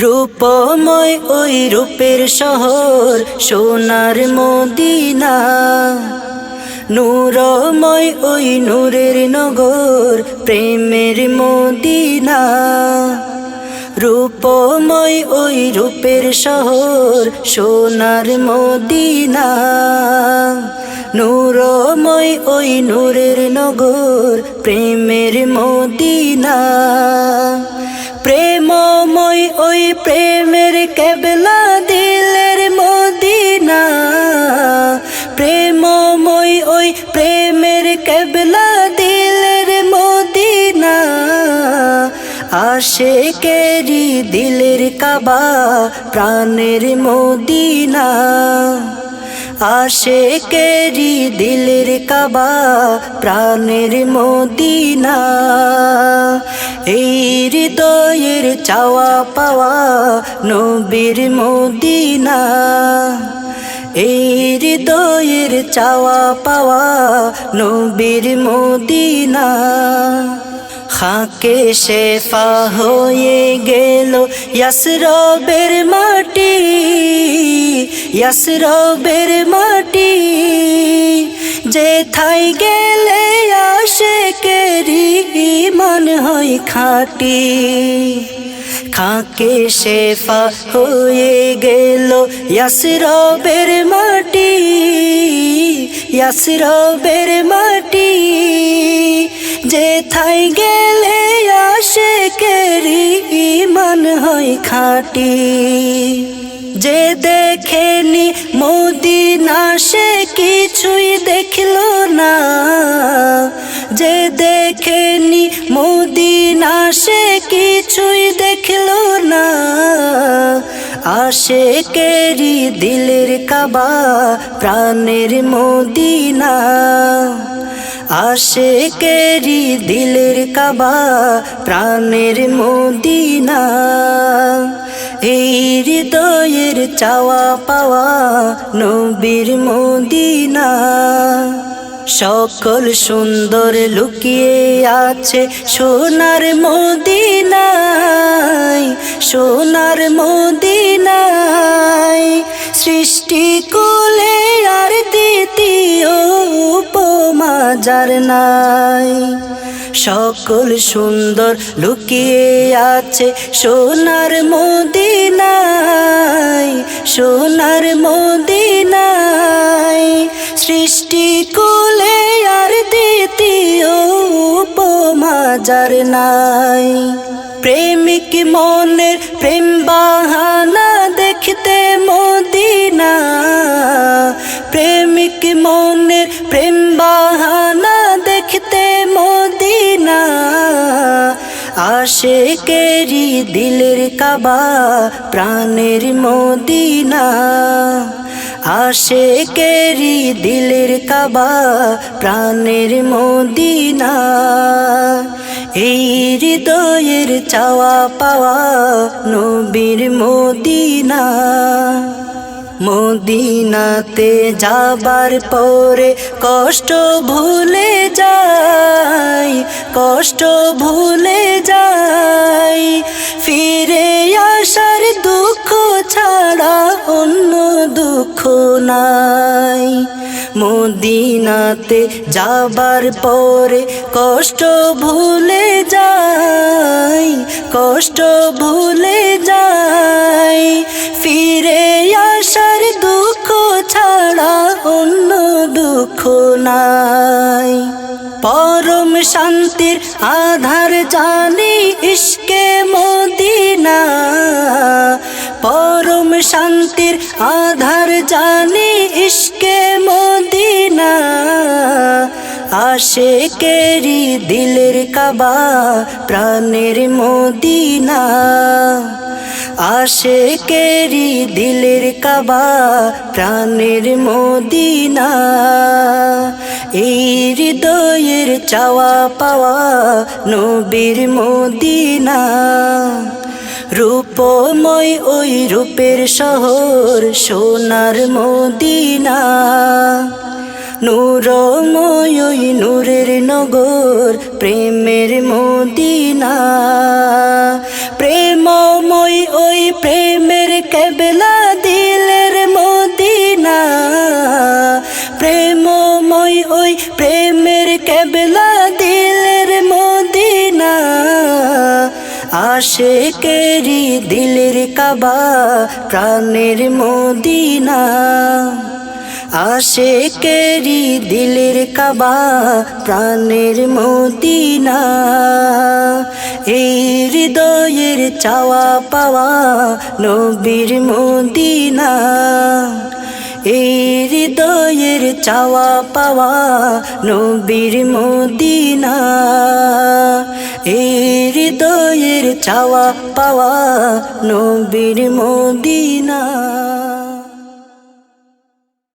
রূপময় ওই রূপের শহর, সোনার মদিনা। নূরময় ওই নূরের নগর, প্রেমের মদিনা। রূপময় ওই রূপের শহর, সোনার মদিনা। নূরময় ওই নূরের নগর, প্রেমের মদিনা। আশে কেরি দিলের কাবা, প্রাণের মদিনা। আশে কেরি দিলের কাবা, প্রাণের মদিনা। এই হৃদয়ের চাওয়া পাওয়া নবীর মদিনা। এই হৃদয়ের চাওয়া পাওয়া নবীর মদিনা। খাকে শেফা হয়ে গেল ইয়াসরবের মাটি ইয়াসরবের মাটি। যে থাই গেলে আসে কেরি মন হয় খাটি। খাকে শেফা হয়ে গেল ইয়াসরবের মাটি ইয়াসরবের মাটি। যে থাই গেলে আসে কেরি মন হয় খাটি। যে দেখেনি মদিনা, সে কিছুই দেখল না। যে দেখেনি মদিনা, সে কিছুই দেখল না। আশে কেরি দিলের কাবা প্রাণের মদিনা। আশে কেরি দিলের কাবা, প্রাণের মদিনা। এই হৃদয়ের চাওয়া পাওয়া নবীর মদিনা। সকল সুন্দর লুকিয়ে আছে সোনার মদিনায় সোনার মদিনায়। সৃষ্টি কোলে আর দ্বিতীয় উপমা যার নাই। সকল সুন্দর লুকিয়ে আছে সোনার মদিনায় সোনার মদিনায়। সৃষ্টি কোলে আর দ্বিতীয় উপমা যার নাই। প্রেমিক মনের প্রেম বাহানা দেখতে মদিনা প্রেমিক মনের প্রেম বাহানা দেখতে মদিনা। আশে কেরি দিলের কাবা প্রাণের মদিনা। আশে কেরি দিলের কাবা প্রাণের মদিনা। এই হৃদয়ের চাওয়া পাওয়া নবীর মদিনা। মদিনাতে যাবার পরে কষ্ট ভুলে যাই, কষ্ট ভুলে যাই। ফিরে আসার দুঃখ ছাড়া অন্য দুঃখ নাই। মদিনাতে যাবার পরে কষ্ট ভুলে যাই, কষ্ট ভুলে যাই। দুঃখ নাই। পরম শান্তির আধার জানি ইশকে মদিনা। পরম শান্তির আধার জানি ইশকে মদিনা। আশে কেরি দিলের কাবা প্রাণের মদিনা। আশে কেরি দিলের কাবা, প্রাণের মদিনা। এই হৃদয়ের চাওয়া পাওয়া নবীর মদিনা। রূপময় ওই রূপের শহর, সোনার মদিনা। নূরময় ওই নূরের নগর, প্রেমের মদিনা। প্রেমময় ওই প্রেমের কেবলা দিলের মদিনা। আশেকেরি দিলের কাবা প্রাণের মদিনা। আশেকেরি দিলের কাবা প্রাণের মদিনা। এই হৃদয়ের চাওয়া পাওয়া নবীর মদিনা। এই হৃদয়ের চাওয়া পাওয়া নবীর মদিনা। এই হৃদয়ের চাওয়া পাওয়া নবীর মদিনা।